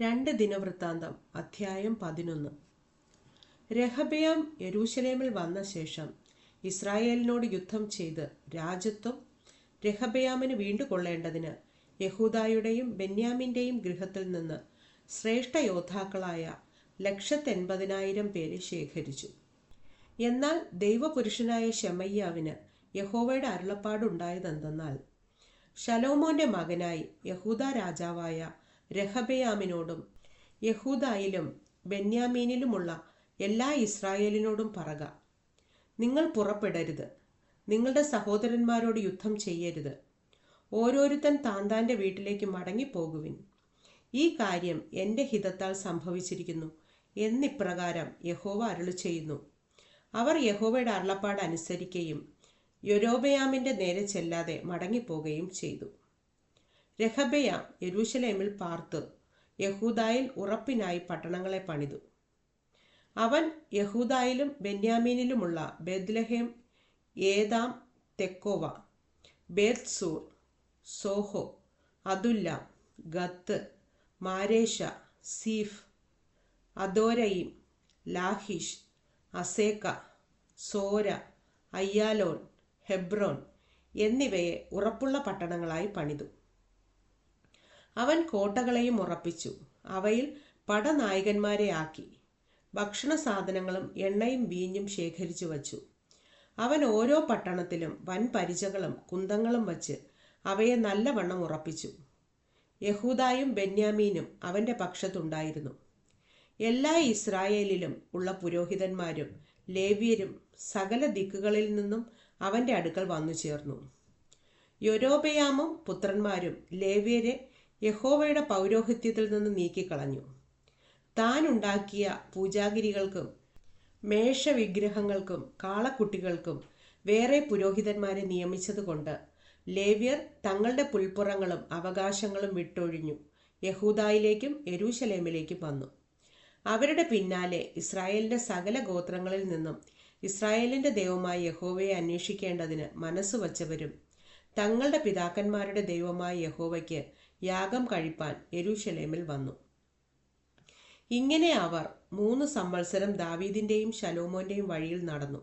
രണ്ട് ദിനവൃത്താന്തം അധ്യായം പതിനൊന്ന്. രഹബയാം യരൂശലേമിൽ വന്ന ശേഷം ഇസ്രായേലിനോട് യുദ്ധം ചെയ്ത് രാജ്യത്വം രഹബയാമിന് വീണ്ടുകൊള്ളേണ്ടതിന് യഹൂദായുടെയും ബെന്യാമിന്റെയും ഗൃഹത്തിൽ നിന്ന് ശ്രേഷ്ഠ യോദ്ധാക്കളായ ലക്ഷത്തെൺപതിനായിരം പേരെ ശേഖരിച്ചു. എന്നാൽ ദൈവപുരുഷനായ ശമയ്യാവിന് യഹോവയുടെ അരുളപ്പാടുണ്ടായതെന്തെന്നാൽ ഷലോമോന്റെ മകനായി യഹൂദ രാജാവായ രഹബയാമിനോടും യഹൂദായിലും ബെന്യാമീനിലുമുള്ള എല്ലാ ഇസ്രായേലിനോടും പറക. നിങ്ങൾ പുറപ്പെടരുത്. നിങ്ങളുടെ സഹോദരന്മാരോട് യുദ്ധം ചെയ്യരുത്. ഓരോരുത്തൻ താൻ താന്താന്റെ വീട്ടിലേക്ക് മടങ്ങിപ്പോകുവിൻ. ഈ കാര്യം എന്റെ ഹിതത്താൽ സംഭവിച്ചിരിക്കുന്നു എന്നിപ്രകാരം യഹോവ അരുളി ചെയ്യുന്നു അവർ യഹോവയുടെ അരുളപ്പാട് അനുസരിക്കുകയും യൊരോബയാമിന്റെ നേരെ ചെല്ലാതെ മടങ്ങിപ്പോകുകയും ചെയ്തു. രഹബയാം യെരൂശലേമിൽ പാർത്ത്. യഹൂദായിൽ ഉറപ്പിനായി പട്ടണങ്ങളെ പണിതു. അവൻ യഹൂദായിലും ബെന്യാമീനിലുമുള്ള Bethlehem Etam Tekoa Bethzur Soco Adullam Gath Mareshah Ziph Adoraim Lachish Azekah Zorah Aijalon Hebron എന്നിവയെ ഉറപ്പുള്ള പട്ടണങ്ങളായി പണിതു. അവൻ കോട്ടകളെയും ഉറപ്പിച്ചു. അവയിൽ പടനായകന്മാരെ ആക്കി. ഭക്ഷണ സാധനങ്ങളും എണ്ണയും വീഞ്ഞും ശേഖരിച്ചു വച്ചു. അവൻ ഓരോ പട്ടണത്തിലും വൻ പരിചകളും കുന്തങ്ങളും വച്ച് അവയെ നല്ലവണ്ണം ഉറപ്പിച്ചു. യഹൂദായും ബെന്യാമീനും അവന്റെ പക്ഷത്തുണ്ടായിരുന്നു. എല്ലാ ഇസ്രായേലിലും ഉള്ള പുരോഹിതന്മാരും ലേവ്യരും സകല ദിക്കുകളിൽ നിന്നും അവന്റെ അടുക്കൽ വന്നു ചേർന്നു. യൊരോബയാമും പുത്രന്മാരും ലേവ്യരെ യഹോവയുടെ പൗരോഹിത്യത്തിൽ നിന്ന് നീക്കിക്കളഞ്ഞു. താൻ ഉണ്ടാക്കിയ പൂജാഗിരികൾക്കും മേഷവിഗ്രഹങ്ങൾക്കും കാളക്കുട്ടികൾക്കും വേറെ പുരോഹിതന്മാരെ നിയമിച്ചതുകൊണ്ട് ലേവ്യർ തങ്ങളുടെ പുൽപ്പുറങ്ങളും അവകാശങ്ങളും വിട്ടൊഴിഞ്ഞു യഹൂദായിലേക്കും എരൂശലേമിലേക്കും വന്നു. അവരുടെ പിന്നാലെ ഇസ്രായേലിന്റെ സകല ഗോത്രങ്ങളിൽ നിന്നും ഇസ്രായേലിന്റെ ദൈവമായ യഹോവയെ അന്വേഷിക്കേണ്ടതിന് മനസ്സ് വച്ചവരും തങ്ങളുടെ പിതാക്കന്മാരുടെ ദൈവമായ യഹോവയ്ക്ക് യാഗം കഴിപ്പാൻ യെരൂശലേമിൽ വന്നു. ഇങ്ങനെ അവർ മൂന്ന് സംവത്സരം ദാവീദിന്റെയും ശലോമോന്റെയും വഴിയിൽ നടന്നു.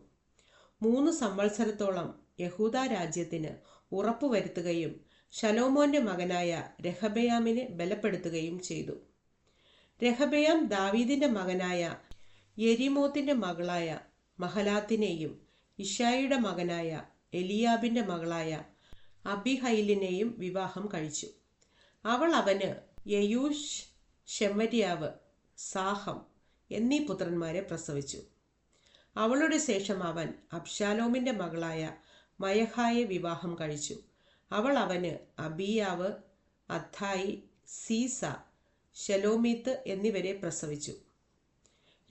മൂന്ന് സംവത്സരത്തോളം യഹൂദ രാജ്യത്തിന് ഉറപ്പുവരുത്തുകയും ശലോമോന്റെ മകനായ രഹബയാമിനെ ബലപ്പെടുത്തുകയും ചെയ്തു. രഹബയാം ദാവീദിന്റെ മകനായ യെരിമോത്തിന്റെ മകളായ മഹലാത്തിനെയും ഇഷായിയുടെ മകനായ എലിയാബിന്റെ മകളായ അബിഹൈലിനെയും വിവാഹം കഴിച്ചു. അവൾ അവന് യയൂഷ് ഷെമരിയാവ് സാഹം എന്നീ പുത്രന്മാരെ പ്രസവിച്ചു. അവളുടെ ശേഷം അവൻ അബ്ഷാലോമിന്റെ മകളായ മയഹായെ വിവാഹം കഴിച്ചു. അവൾ അവന് അബിയാവ് അഥായി സീസ ഷെലോമീത്ത് എന്നിവരെ പ്രസവിച്ചു.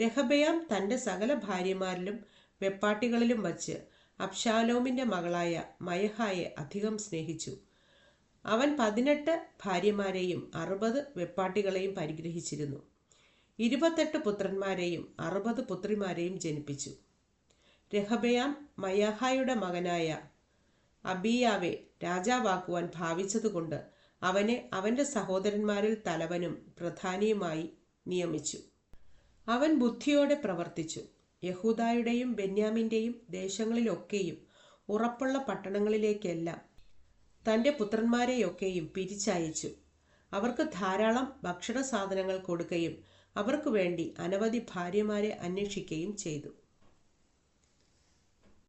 രഹബയാം തന്റെ സകല ഭാര്യമാരിലും വെപ്പാട്ടികളിലും വച്ച് അബ്ഷാലോമിന്റെ മകളായ മയഹായെ അധികം സ്നേഹിച്ചു. അവൻ പതിനെട്ട് ഭാര്യമാരെയും അറുപത് വെപ്പാട്ടികളെയും പരിഗ്രഹിച്ചിരുന്നു. ഇരുപത്തെട്ട് പുത്രന്മാരെയും അറുപത് പുത്രിമാരെയും ജനിപ്പിച്ചു. രഹബയാം മയഹായുടെ മകനായ അബിയാവെ രാജാവാക്കുവാൻ ഭാവിച്ചതുകൊണ്ട് അവനെ അവന്റെ സഹോദരന്മാരിൽ തലവനും പ്രധാനിയുമായി നിയമിച്ചു. അവൻ ബുദ്ധിയോടെ പ്രവർത്തിച്ചു. യഹൂദായുടെയും ബെന്യാമിന്റെയും ദേശങ്ങളിലൊക്കെയും ഉറപ്പുള്ള പട്ടണങ്ങളിലേക്കെല്ലാം തന്റെ പുത്രന്മാരെയൊക്കെയും പിരിച്ചയച്ചു. അവർക്ക് ധാരാളം ഭക്ഷണ സാധനങ്ങൾ കൊടുക്കുകയും അവർക്കു വേണ്ടി അനവധി ഭാര്യമാരെ അന്വേഷിക്കുകയും ചെയ്തു.